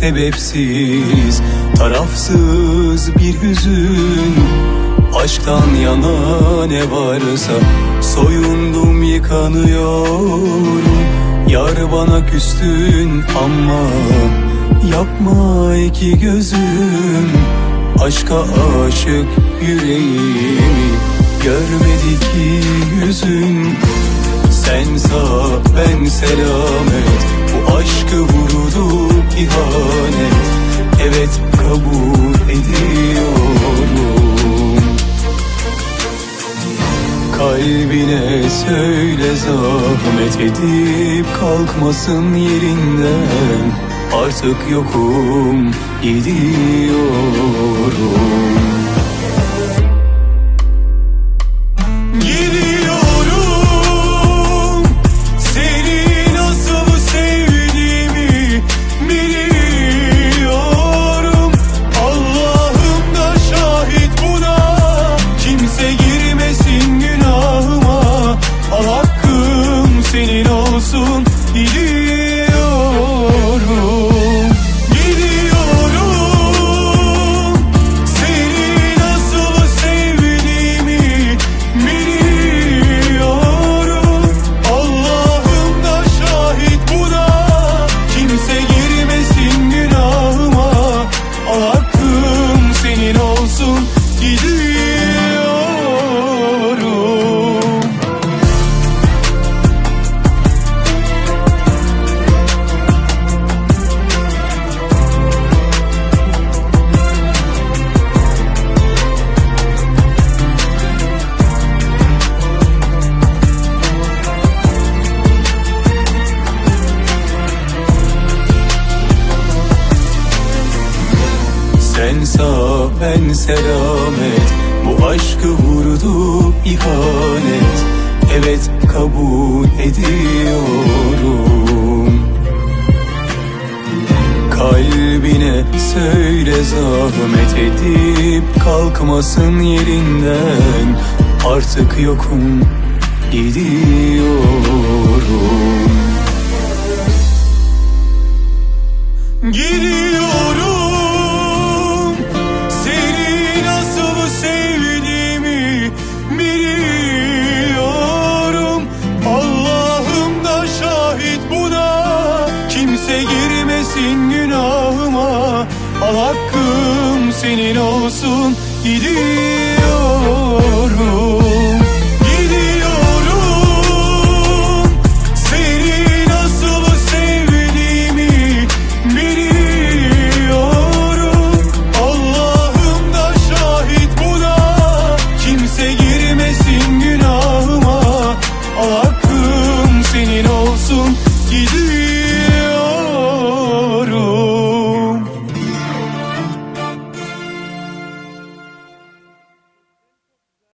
sebepsiz Tarafsız bir hüzün. Aşktan yana ne varsa Soyundum yıkanıyorum. Yar bana küstün ama Yapma iki gözüm. Aşka aşık yüreğimi Görmedi ki yüzün. Sen sağ ben selamet Bu aşkı vurdu Kalbine söyle zahmet edip kalkmasın yerinden. Artık yokum Gidiyorum Sağ ben selamet. Bu aşkı vurdu ihanet. Evet kabul ediyorum. Kalbine söyle zahmet edip Kalkmasın yerinden. Artık yokum Gidiyorum senin olsun. Gidiyorum